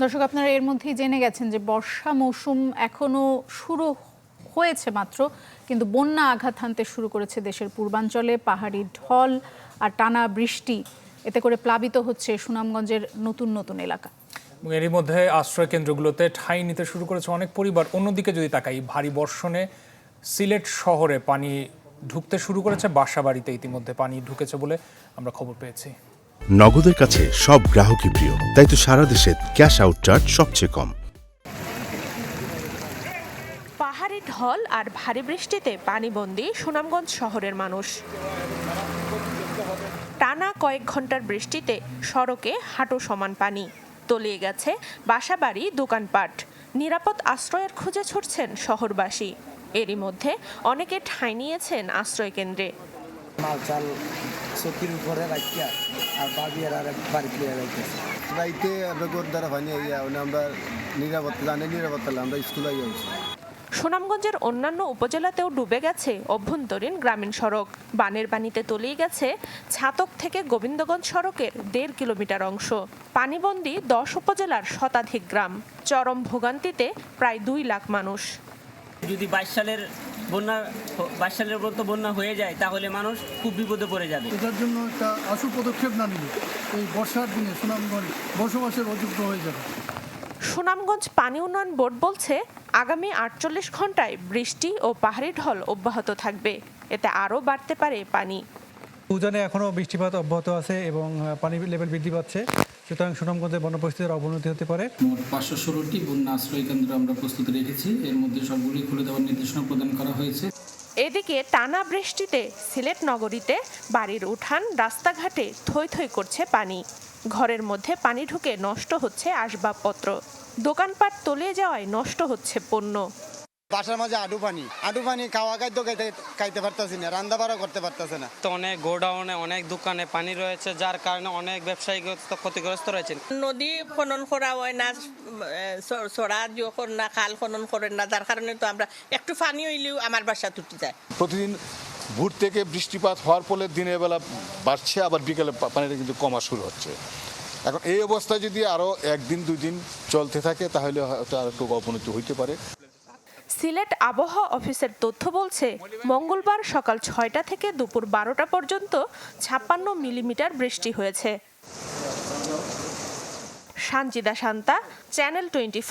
দর্শক, আপনারা এর মধ্যেই জেনে গেছেন যে বর্ষা মৌসুম এখনও শুরু হয়েছে মাত্র, কিন্তু বন্যা আঘাত হানতে শুরু করেছে দেশের পূর্বাঞ্চলে। পাহাড়ি ঢল আর টানা বৃষ্টি, এতে করে প্লাবিত হচ্ছে সুনামগঞ্জের নতুন নতুন এলাকা। এরই মধ্যে আশ্রয় কেন্দ্রগুলোতে ঠাঁই নিতে শুরু করেছে অনেক পরিবার। অন্যদিকে যদি তাকাই, ভারী বর্ষণে সিলেট শহরে পানি ঢুকতে শুরু করেছে বাসা বাড়িতে ইতিমধ্যে পানি ঢুকেছে বলে আমরা খবর পেয়েছি। নগদের কাছে সব গ্রাহকই প্রিয়। তাই তো সারা দেশে ক্যাশ আউট চার্জ সবচেয়ে কম। পাহাড়ি ঢল আর ভারী বৃষ্টিতে পানিবন্দী সুনামগঞ্জ শহরের মানুষ। টানা কয়েক ঘণ্টার বৃষ্টিতে সড়কে হাঁটু সমান পানি। তলিয়ে গেছে বাসাবাড়ি, দোকানপাট। নিরাপদ আশ্রয়ের খুঁজে ছুটছেন শহরবাসী। এরই মধ্যে অনেকে ঠাঁই নিয়েছেন আশ্রয় কেন্দ্রে মাল চাল চকির উপরে রাখিয়া আর বাবিয়ার আর বাড়ি ফিরে রাখতেছে রাইতে আমরা গোর দ্বারা ভাঙে ইয়া মানে আমরা নিরাপত্তা জানি নিরাপত্তা আমরা স্কুলে যাচ্ছি সুনামগঞ্জের অন্যান্য উপজেলাতেও ডুবে গেছে অভ্যন্তরীণ গ্রামীণ সড়ক। বানের পানিতে তলিয়ে গেছে ছাতক থেকে গোবিন্দগঞ্জ সড়কের দেড় কিলোমিটার অংশ। পানিবন্দি দশ উপজেলার শতাধিক গ্রাম। চরম ভোগান্তিতে প্রায় দুই লাখ মানুষ। যদি বাইশ সালের বন্যা বাইশ সালের মতো বন্যা হয়ে যায় তাহলে মানুষ খুব বিপদে পড়ে যাবে। এটার জন্য একটা আশু পদক্ষেপ না নিলে এই বর্ষার দিনে সুনামগঞ্জ বসবাসের অযোগ্য হয়ে যাবে। সুনামগঞ্জ পানি উন্নয়ন বোর্ড বলছে আগামী আটচল্লিশ ঘন্টায় বৃষ্টি ও পাহাড়ি ঢল অব্যাহত থাকবে। এতে আরও বাড়তে পারে পানি। উজানে এখনও বৃষ্টিপাত অব্যাহত আছে এবং পানি লেভেল বৃদ্ধি পাচ্ছে। সুতরাং সুনামগঞ্জের বন্য পরিস্থিতির অবনতি হতে পারে। মোট পাঁচশো ষোলোটি বন্যা আশ্রয় কেন্দ্র আমরা প্রস্তুত রেখেছি। এর মধ্যে সবগুলি খুলে দেওয়ার নির্দেশনা প্রদান করা হয়েছে। এদিকে টানা বৃষ্টিতে সিলেট নগরীতে বাড়ির উঠান রাস্তাঘাটে থই থই করছে পানি। ঘরের মধ্যে পানি ঢুকে নষ্ট হচ্ছে আসবাবপত্র। দোকানপাট তলিয়ে যাওয়ায় নষ্ট হচ্ছে পণ্য। বাসার মাঝে আডু পানি। আডু পানি খাওয়া খাদ্য খাইতে খাইতে পারতাছি না রান্না বাড়া করতে পারতাছে না। তো অনেক গোডাউনে অনেক দোকানে পানি রয়েছে যার কারণে অনেক ব্যবসায়ী ক্ষতিগ্রস্ত রয়েছেন। নদী খনন করা হয় না চড়া দিও না খাল খনন করে না যার কারণে তো আমরা একটু পানি হইলেও আমার বাসা তুটি যায়। প্রতিদিন ভোর থেকে বৃষ্টিপাত হওয়ার ফলে দিনের বেলা বাড়ছে আবার বিকেলে পানিটা কিন্তু কমা শুরু হচ্ছে। এখন এই অবস্থা যদি আরও একদিন দুই দিন চলতে থাকে তাহলে হয়তো আর একটু অবনতি হইতে পারে। সিলেট আবহাওয়া অফিসের তথ্য বলছে, মঙ্গলবার সকাল ছয়টা থেকে দুপুর বারোটা পর্যন্ত ছাপ্পান্ন মিলিমিটার বৃষ্টি হয়েছে। Sanjida Shanta, channel twenty